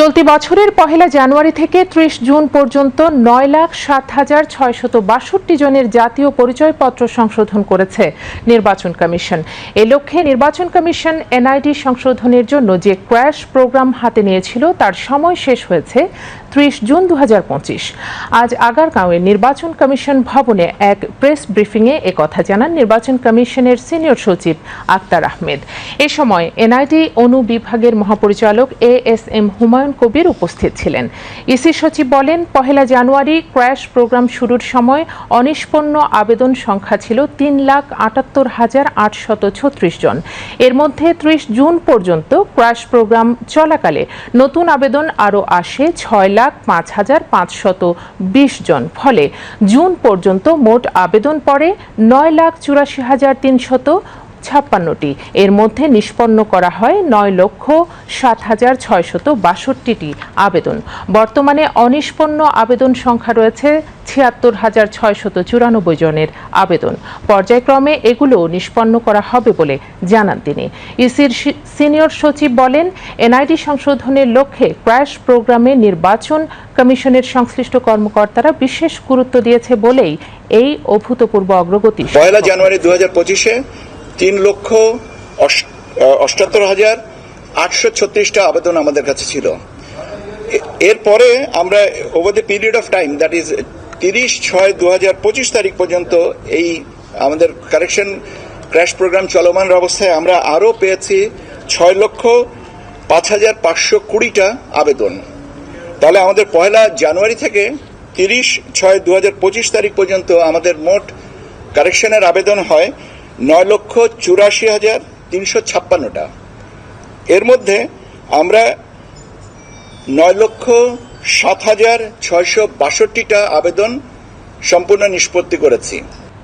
চলতি বছরের পহেলা জানুয়ারি থেকে ত্রিশ জুন পর্যন্ত নয় লাখ সাত হাজার ছয়শত বাষট্টি জনের জাতীয় পরিচয়পত্র সংশোধন করেছে নির্বাচন কমিশন। এ লক্ষ্যে নির্বাচন কমিশন এনআইডি সংশোধনের জন্য যে ক্র্যাশ প্রোগ্রাম হাতে নিয়েছিল, তার সময় শেষ হয়েছে ত্রিশ জুন দু হাজার পঁচিশ। আজ আগারগাঁওয়ে নির্বাচন কমিশন ভবনে এক প্রেস ব্রিফিংয়ে একথা জানান নির্বাচন কমিশনের সিনিয়র সচিব আক্তার আহমেদ। এ সময় এনআইডি অনু বিভাগের মহাপরিচালক A S M Humayun Kabir উপস্থিত ছিলেন। ইসি সচিব বলেন, পহেলা জানুয়ারি ক্র্যাশ প্রোগ্রাম শুরুর সময় অনিষ্পন্ন আবেদন সংখ্যা ছিল তিন লাখ আটাত্তর হাজার আটশত ছত্রিশ জন। এর মধ্যে ত্রিশ জুন পর্যন্ত ক্র্যাশ প্রোগ্রাম চলাকালে নতুন আবেদন আরও আসে ছয় লাখ পাঁচ হাজার পাঁচশত বিশ জন। ফলে জুন পর্যন্ত মোট আবেদন পড়ে নয় লাখ চুরাশি হাজার তিনশত ছাপ্পান্নটি। এর মধ্যে নিষ্পন্ন করা হয় নয় লক্ষ সাত হাজার ছয়শত বাষট্টিটি আবেদন। বর্তমানে অনিষ্পন্ন আবেদন সংখ্যা রয়েছে ছিয়াত্তর হাজার ছয়শত চুরানব্বই জনের আবেদন। পর্যায়ক্রমে এগুলো নিষ্পন্ন করা হবে বলে জানান তিনি। ইসির সিনিয়র সচিব বলেন, এনআইডি সংশোধনের লক্ষ্যে ক্র্যাশ প্রোগ্রামে নির্বাচন কমিশনের সংশ্লিষ্ট কর্মকর্তারা বিশেষ গুরুত্ব দিয়েছে বলেই এই অভূতপূর্ব অগ্রগতি পয়লা জানুয়ারি দু হাজার পঁচিশে তিন লক্ষ অষ্টাত্তর হাজার আটশো ছত্রিশটা আবেদন আমাদের কাছে ছিল। এরপরে আমরা over the period of time that is তিরিশ ছয় দু হাজার পঁচিশ তারিখ পর্যন্ত এই আমাদের কারেকশন ক্র্যাশ প্রোগ্রাম চলমান অবস্থায় আমরা আরও পেয়েছি ছয় লক্ষ পাঁচ হাজার পাঁচশো কুড়িটা আবেদন। তাহলে আমাদের পয়লা জানুয়ারি থেকে তিরিশ ছয় দু হাজার পঁচিশ তারিখ পর্যন্ত আমাদের মোট কারেকশনের আবেদন হয় নয় লক্ষ চুরাশি হাজার তিনশো ছাপ্পান্নটা। এর মধ্যে আমরা নয় লক্ষ সাত হাজার ছয়শো বাষট্টিটা আবেদন সম্পূর্ণ নিষ্পত্তি করেছি।